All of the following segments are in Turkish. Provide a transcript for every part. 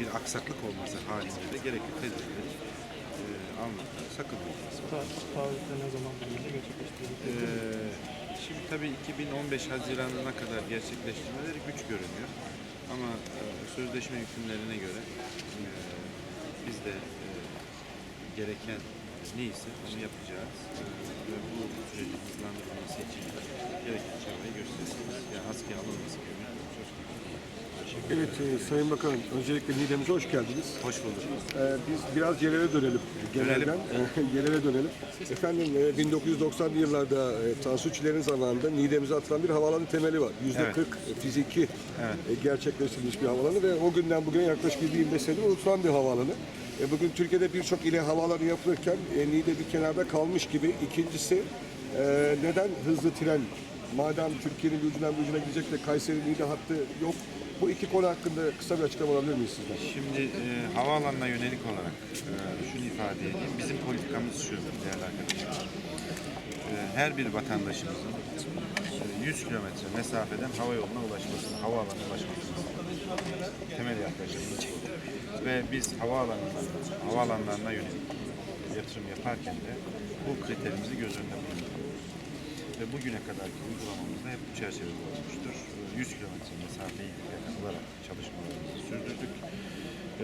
bir aksaklık olması halinde de gerekli tedbirleri e, almakta sakınmıyoruz. Tarihte ne zaman böyle gerçekleştirecek? Ee, şimdi tabii 2015 Haziran'ına kadar gerçekleştirmeleri güç görünüyor. Ama e, sözleşme hükümlerine göre e, biz de e, gereken neyse onu yapacağız. E, ve bu sürecin hızlandırılması için gerekli çabayı göstereceğiz. Yani askıya alınması gibi söz konusu. Evet e, Sayın Bakanım, öncelikle Niğde'mize hoş geldiniz. Hoş bulduk. E, biz biraz yerele dönelim. Genelden e, yerele dönelim. Efendim e, 1990'lı yıllarda e, Tansu Çiller'in zamanında Niğde'mize atılan bir havaalanı temeli var. %40 Evet. fiziki e, gerçekleştirilmiş bir havaalanı ve o günden bugüne yaklaşık 25 senedir unutulan bir havaalanı. E, bugün Türkiye'de birçok ile havaalanı yapılırken e, Niğde bir kenarda kalmış gibi. İkincisi e, neden hızlı tren Madem Türkiye'nin bir ucundan bir ucuna gidecek de Kayseri Niğde hattı yok. Bu iki konu hakkında kısa bir açıklama alabilir miyiz sizden? Şimdi e, havaalanına yönelik olarak e, şunu ifade edeyim. Bizim politikamız şu değerli arkadaşlar. E, her bir vatandaşımızın e, 100 kilometre mesafeden hava yoluna ulaşmasını, havaalanına ulaşmasını. Temel yaklaşımımız bu. Ve biz havaalanına, havaalanlarına yönelik yatırım yaparken de bu kriterimizi göz önünde bulunduruyoruz. Ve bugüne kadarki uygulamamızda hep bu çerçevede olmuştur. E, 100 kilometre mesafeyi alarak çalışmalarımızı sürdürdük.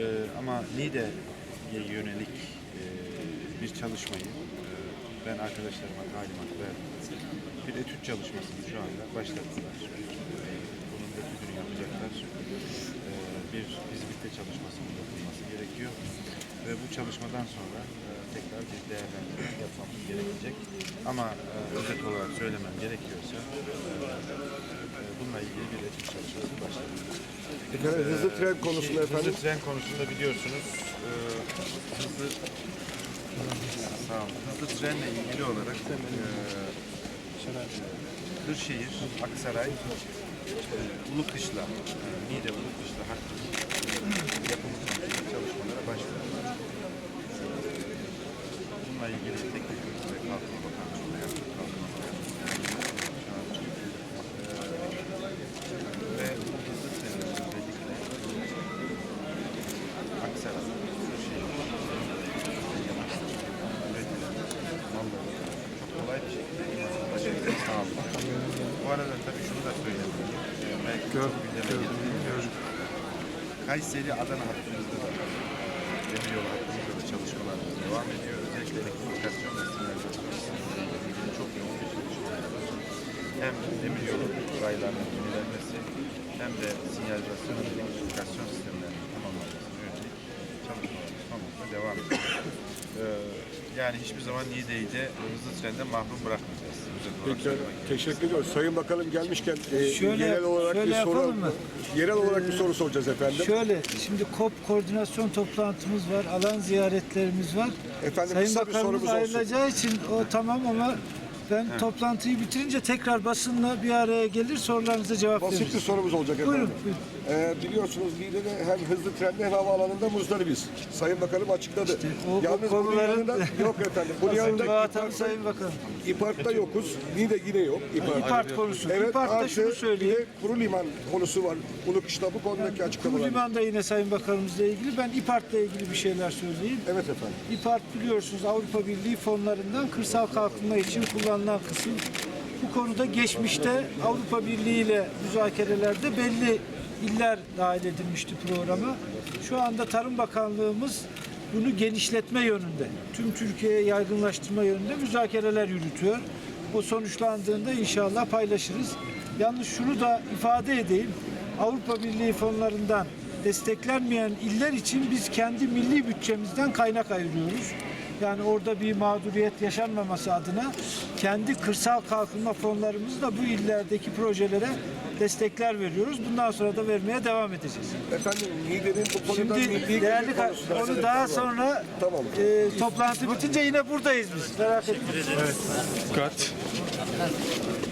E, ama NİDE'ye yönelik e, bir çalışmayı e, ben arkadaşlarıma talimat verdim. Bir etüt çalışmasını şu anda başlattılar. E, bunun etütünü yapacaklar. E, bir fizibilite çalışmasının yapılması gerekiyor. Ve bu çalışmadan sonra e, tekrar bir değerlendirme yapmamız gerekecek. Ama e, özet olarak söylemem gerekiyorsa e, e, bununla ilgili bir etüt çalışması başladı. Efendim hızlı tren konusunda Şey, efendim. Hızlı tren konusunda biliyorsunuz e, hızlı sağ olun. Hızlı trenle ilgili olarak e, Kırşehir, Aksaray, e, Ulukışla, e, Niğde Ulukışla hattının e, yapımı konusunda çalışmalara başladı. Bununla ilgili teknik ve kalkınma bakanlığında yaptık. Kalkınma Bakanlığı'nda şu an e, ve bu hızlı trenin özellikle Aksaray, Kırşehir, üretilen malları çok kolay bir şekilde ulaşımını sağlıyor. Bu arada tabii şunu da söyleyeyim. Ee, Belki çok gündeme. Kayseri Adana hattımızda da demiryolu hattımızda da çalışmalarımız devam ediyor. Özellikle elektrifikasyon ve sistemleriyle ilgili çok yoğun bir çalışmalar var. Hem demiryolu raylarının yenilenmesi hem de sinyalizasyon ve elektrifikasyon sistemlerinin tamamlanmasına yönelik çalışmalarımız sonunda devam ediyor. Ee, yani hiçbir zaman Niğde'yi de hızlı trenden mahrum bırakmayacağız. Peki, teşekkür ediyoruz. Sayın Bakanım gelmişken e, Şöyle- yerel olarak şöyle bir soru mı? yerel olarak bir soru soracağız efendim. Şöyle, şimdi KOP koordinasyon toplantımız var, alan ziyaretlerimiz var. Efendim, Sayın Bakanımız sorumuz olsun. ayrılacağı için o tamam ama ben toplantıyı bitirince tekrar basınla bir araya gelir sorularınıza cevap Basit bir veririz. sorumuz olacak efendim. Buyurun, buyurun. Ee, biliyorsunuz Niğde'de hem hızlı trende hem havaalanında muzdaribiz. Sayın Bakanım açıkladı. o- o Yalnız bunun konuların- yanında yok efendim. Bunun yanında İPART'ta, Sayın Bakanım. İPART'ta yokuz. Niğde yine yok. İPART. İPART konusu. Evet, İPART'ta artı şunu bir söyleyeyim. de kuru liman konusu var. Ulukış'ta bu konudaki Bu açıklamalar. limanda yine Sayın Bakanımızla ilgili. Ben İPART'la ilgili bir şeyler söyleyeyim. Evet efendim. İPART biliyorsunuz Avrupa Birliği fonlarından kırsal kalkınma için kullanılan kısım. Bu konuda geçmişte Avrupa Birliği ile müzakerelerde belli iller dahil edilmişti programa. Şu anda Tarım Bakanlığımız bunu genişletme yönünde, tüm Türkiye'ye yaygınlaştırma yönünde müzakereler yürütüyor. O sonuçlandığında inşallah paylaşırız. Yalnız şunu da ifade edeyim. Avrupa Birliği fonlarından desteklenmeyen iller için biz kendi milli bütçemizden kaynak ayırıyoruz. Yani orada bir mağduriyet yaşanmaması adına kendi kırsal kalkınma fonlarımızla bu illerdeki projelere destekler veriyoruz. Bundan sonra da vermeye devam edeceğiz. Efendim Niğde'nin bu konuda milli Şimdi değerli onu daha sonra Tamam. e, toplantı bitince yine buradayız biz. Merak etmeyin. Dikkat.